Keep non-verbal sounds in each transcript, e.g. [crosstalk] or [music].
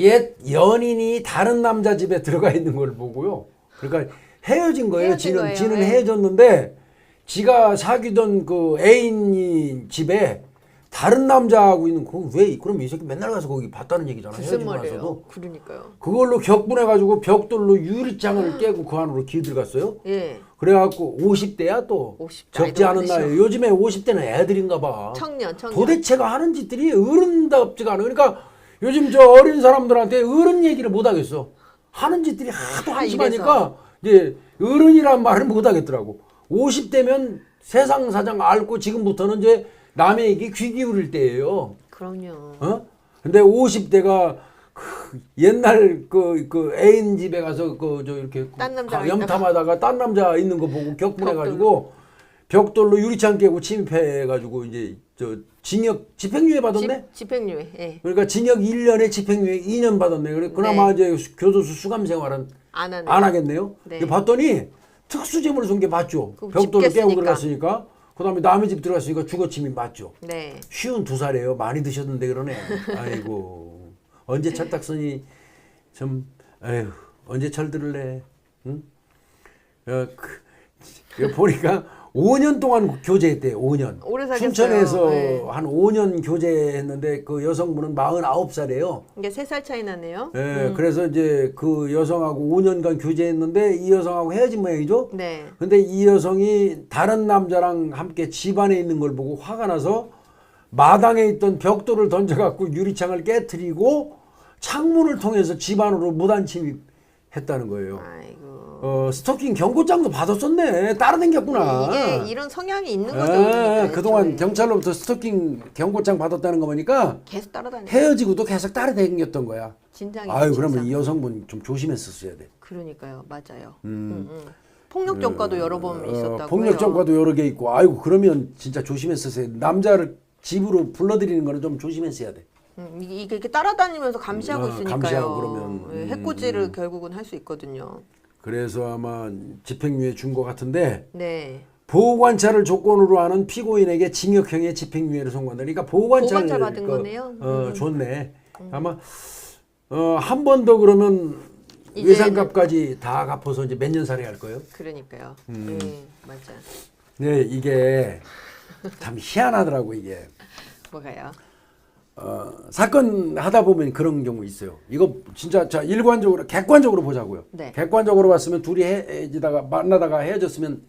옛 연인이 다른 남자 집에 들어가 있는 걸 보고요. 그러니까 헤어진 거예요. 헤어진 지는 거예요. 지는 네. 헤어졌는데 지가 사귀던 그 애인이 집에 다른 남자하고 있는 그왜 그럼 이 새끼 맨날 가서 거기 봤다는 얘기잖아. 무슨 헤어지고 말이에요? 나서도 그러니까요. 그걸로 격분해 가지고 벽돌로 유리창을 깨고 그 안으로 기 들어갔어요. 예. 그래갖고 50대야 또 50대 적지 않은 나이. 요즘에 50대는 애들인가 봐. 청년, 청년. 도대체가 하는 짓들이 어른답지가 않아. 그러니까 요즘 저 어린 사람들한테 어른 얘기를 못 하겠어. 하는 짓들이 하도 다 한심하니까 이제 어른이란 말을 못 하겠더라고. 50대면 세상 사정 알고 지금부터는 이제 남의 얘기 귀 기울일 때예요. 그럼요. 어? 근데 50대가 그 옛날 그, 그 애인 집에 가서 그 저 이렇게 딴 남자가 가- 염탐하다가 딴 남자 있는 거 보고 격분해가지고 벽돌로 유리창 깨고 침입해가지고 이제 저 징역 집행유예 받았네. 집, 집행유예. 예. 그러니까 징역 1년에 집행유예 2년 받았네. 그래 그나마 이제 교도소 수감 생활은 안 하네. 안 하겠네요. 네. 봤더니 특수재물 손괴 맞죠. 그거 벽돌로 깨고. 들어갔으니까. 그다음에 남의 집 들어갔으니까 주거 침입 맞죠. 네. 쉬운 두 살이에요. 많이 드셨는데 그러네. 아이고 언제 철딱선이 좀 에휴 언제 철들을래? 응? 어, 그, 이거 보니까 5년 동안 교제했대요. 5년. 오래. 춘천에서 네. 한 5년 교제했는데 그 여성분은 49살이에요. 이게 세살 차이 나네요. 예, 그래서 이제 그 여성하고 5년간 교제했는데 이 여성하고 헤어진 모양이죠. 네. 근데 이 여성이 다른 남자랑 함께 집안에 있는 걸 보고 화가 나서 마당에 있던 벽돌을 던져갖고 유리창을 깨뜨리고 창문을 통해서 집안으로 무단 침입 했다는 거예요. 아이고. 어, 스토킹 경고장도 받았었네. 따라댕겼구나. 이게 이런 성향이 있는 거죠. 예, 그러니까 그동안 애초에. 경찰로부터 스토킹 경고장 받았다는 거 보니까 계속 따라다니. 헤어지고도 계속 따라댕겼던 거야. 진작에. 아유. 그러면 이 여성분 좀 조심했었어야 돼. 그러니까요. 맞아요. 음. 음. 폭력 전과도 여러 번 있었다고 어, 폭력 해요. 전과도 여러 개 있고, 아이고 그러면 진짜 조심했었어야 돼. 남자를 집으로 불러들이는 거는 좀 조심했어야 돼. 음, 이게 이게 따라다니면서 감시하고 어, 있으니까요. 감시하고 그러면, 예, 음, 해코지를 결국은 할 수 있거든요. 그래서 아마 집행유예 준 것 같은데 네. 보호관찰을 조건으로 하는 피고인에게 징역형의 집행유예를 선고한다. 그러니까 보호관찰 보호관찰 받은 거네요? 어, 음. 좋네. 아마 어, 한 번 더 그러면 이제는- 외상값까지 다 갚아서 이제 몇 년 살해 할 거예요. 그러니까요. 음. 네, 맞아. 네, 이게 참 희한하더라고 이게. 뭐가요? 어, 사건 하다 보면 그런 경우 있어요. 이거 진짜 자 일관적으로 객관적으로 보자고요. 네. 객관적으로 봤으면 둘이 헤어지다가 만나다가 헤어졌으면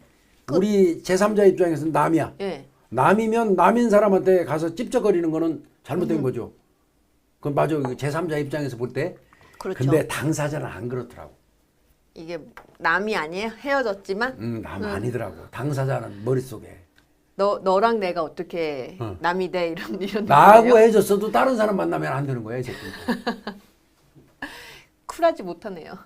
우리 제3자 입장에서는 남이야. 예. 남이면 남인 사람한테 가서 찝쩍거리는 거는 잘못된 음. 거죠. 그건 맞아. 요 제3자 입장에서 볼 때. 그렇죠. 근데 당사자는 안 그렇더라고. 이게 남이 아니에요? 헤어졌지만 음, 남 아니더라고. 당사자는 머릿속에. 너 너랑 내가 어떻게 어. 남이 돼 이런 이런 나하고 느낌이에요? 헤어졌어도 다른 사람 만나면 안 되는 거야, 이 새끼. [laughs] 쿨하지 못하네요.